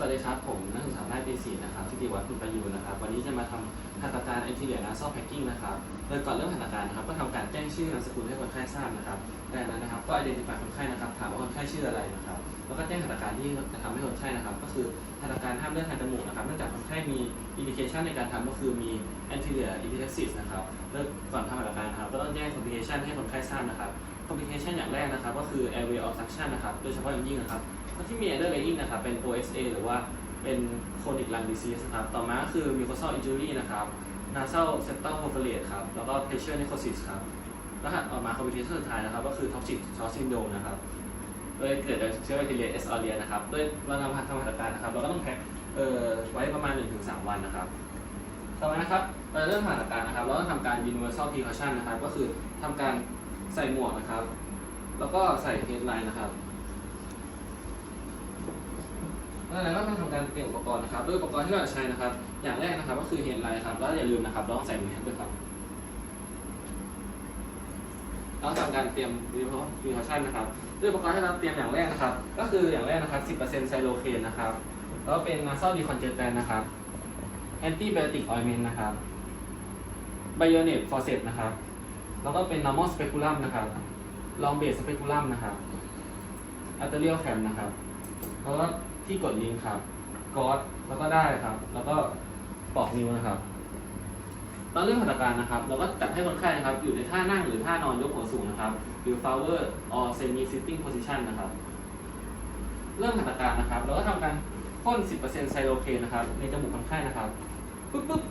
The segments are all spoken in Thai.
สวัสดีครับ ผมนักศึกษาแพทย์ปีสี่นะครับทิติวัฒน์คุณประยูนนะครับ วันนี้จะมาทำหัตถการ anterior nasal packing นะครับโดยก่อนเริ่มหัตถการนะครับก็ทำการแจ้งชื่อนามสกุลให้คนไข้ทราบนะครับจากนั้นนะครับ ก็ identify คนไข้นะครับ ถามว่าคนไข้ชื่ออะไรนะครับ แล้วก็แจ้งหัตถการที่จะทำให้คนไข้นะครับ ก็คือหัตถการห้ามเลือดทางจมูกนะครับ เนื่องจากคนไข้มี indication ในการทำก็คือมี anterior epilepsis นะครับแล้วก่อนทำหัตถการนะครับ ก็ต้องแจ้ง complication ให้คนไข้ทราบนะครับ complication อย่างแรกนะครับ ก็คือ airway obstruction นะครับ โดยเฉพาะอย่างยิ่งนะครับ ที่มี underlying นะครับ เป็น OSA หรือว่าเป็น chronic lung disease นะครับ ต่อมาก็คือ mucosal injury นะครับ nasal septal proliferate ครับ แล้วก็ pressure necrosis ครับแล้วถัดออกมา complication สุดท้ายนะครับ ก็คือ toxic shock syndrome นะครับ โดยเกิดจากเชื้อแบคทีเรีย S. aureus นะครับ โดยเรานำมาทำหัตถการนะครับ เราก็ต้องแพ็คเอ่อไว้ประมาณ 1-3 วันนะครับต่อมานะครับเราเริ่มหัตถการนะครับ เราต้องทำการ universal precaution นะครับ ก็คือทำการใส่หมวกนะครับ แล้วก็ใส่ headline นะครับ แล้วเราก็ต้องทำการเตรียมอุปกรณ์นะครับด้วยอุปกรณ์ที่เราจะใช้นะครับ อย่างแรกนะครับก็คือเฮดไลน์ครับแล้วอย่าลืมนะครับเราต้องใส่แมสด้วยครับเราทำการเตรียมวิวคชั่นนะครับด้วยอุปกรณ์ที่เราเตรียมอย่างแรกนะครับ ก็คืออย่างแรกนะครับ 10%ไซโลเคนนะครับแล้วก็เป็น nasal decongestant นะครับ antibiotic ointment นะครับ bayonet forceps นะครับ แล้วก็เป็น normal speculum นะครับ long base speculum นะครับ arterial cam นะครับแล้วก็ ที่กดลิงก์ครับกอดแล้วก็ได้ครับ แล้วก็ปอกนิ้วนะครับตอนเริ่มหัตถการนะครับ เราก็จัดให้คนไข้นะครับ อยู่ในท่านั่งหรือท่านอนยกหัวสูงนะครับ หรือ forward or semi sitting position นะครับ เริ่มหัตถการนะครับ เราก็ทำการพ่น 10%ไซโลเคนนะครับ ในจมูกคนไข้นะครับปุ๊บปุ๊บ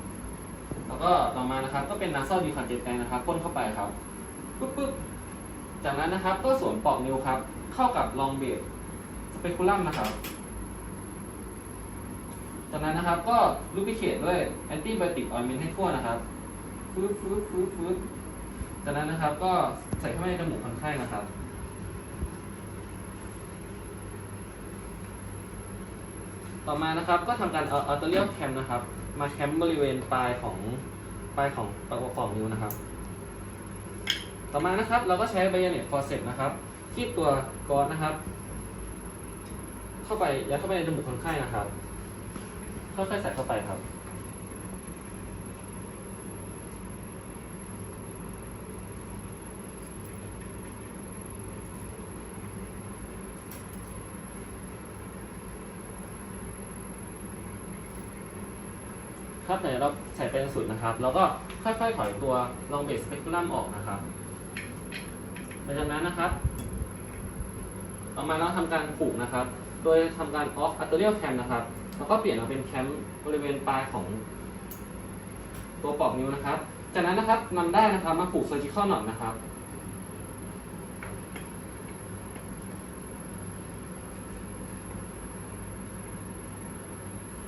แล้วก็ต่อมานะครับ ก็เป็น nasal decongestant นะครับพ่นเข้าไปครับปุ๊บปุ๊บจากนั้นนะครับก็สวมปอกนิ้วครับ เข้ากับ long base speculum นะครับ จากนั้นนะครับก็ลูบิเคทด้วยแอนติไบโอติกออยเมนต์ให้ทั่วนะครับฟืดฟืดฟืดฟืดจากนั้นนะครับก็ใส่เข้าไปในจมูกคนไข้นะครับต่อมานะครับก็ทำการเอาอัลเตอร์เลียลแคมนะครับ มาแคมบริเวณปลายของปลายของปลายของนิ้วนะครับ ต่อมานะครับเราก็ใช้ไบโอเนตฟอร์เซปนะครับที่ตัวกอสนะครับ เข้าไปยัดเข้าไปในจมูกคนไข้นะครับ ค่อยๆใส่เข้าไปครับ ครับแต่เราใส่ไปจนสุดนะครับ แล้วก็ค่อยๆถอยตัวลองเบสสเปก u ลัมออกนะครับหลังจากนั้นนะครับต่อมาเราทำการผูกนะครับ โดยทำการออฟอัตเตอร์เรียลแคมนะครับ แล้วก็เปลี่ยนมาเป็นแคมบริเวณปลายของ ตัวปลอกนิ้วนะครับ จากนั้นนะครับนำได้นะครับมาผูกเซอร์จิคอลหนอตนะครับ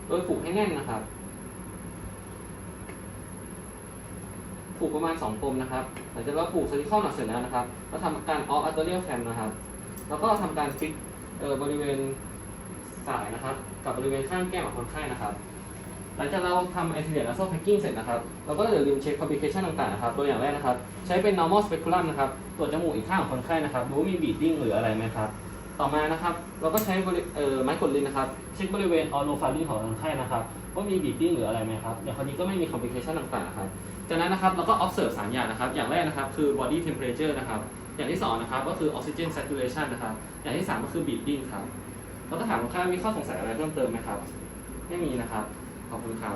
โดยผูกให้แน่นนะครับผูกประมาณ2ปมนะครับหลังจากเราผูกเซอร์จิคอลหนอตเสร็จแล้วนะครับเราทำการออฟอัตเตอร์เรียลแคมนะครับ แล้วก็ทำการฟิกบริเวณ สายนะครับ กับบริเวณข้างแก้มของคนไข้นะครับ หลังจากเราทำ anterior nasal packing เสร็จนะครับเราก็อย่าลืมเช็ค complication ต่างๆนะครับตัวอย่างแรกนะครับ ใช้เป็น normal speculum นะครับตรวจจมูกอีกข้างของคนไข้นะครับดูว่ามี bleeding หรืออะไรไหมครับต่อมานะครับ เราก็ใช้ไม้กดลิ้นนะครับ เช็คบริเวณ oropharynx ของคนไข้นะครับว่ามี bleeding หรืออะไรไหมครับอย่างคราวนี้ก็ไม่มี complication ต่างๆครับจากนั้นนะครับเราก็ observe สามอย่างนะครับ อย่างแรกนะครับคือ body temperature นะครับ อย่างที่สองนะครับก็คือ oxygen saturation นะครับ อย่างที่สามก็คือ bleeding ครับ แล้วก็ถามลูกค้ามีข้อสงสัยอะไรเพิ่มเติมไหมครับ ไม่มีนะครับ ขอบคุณครับ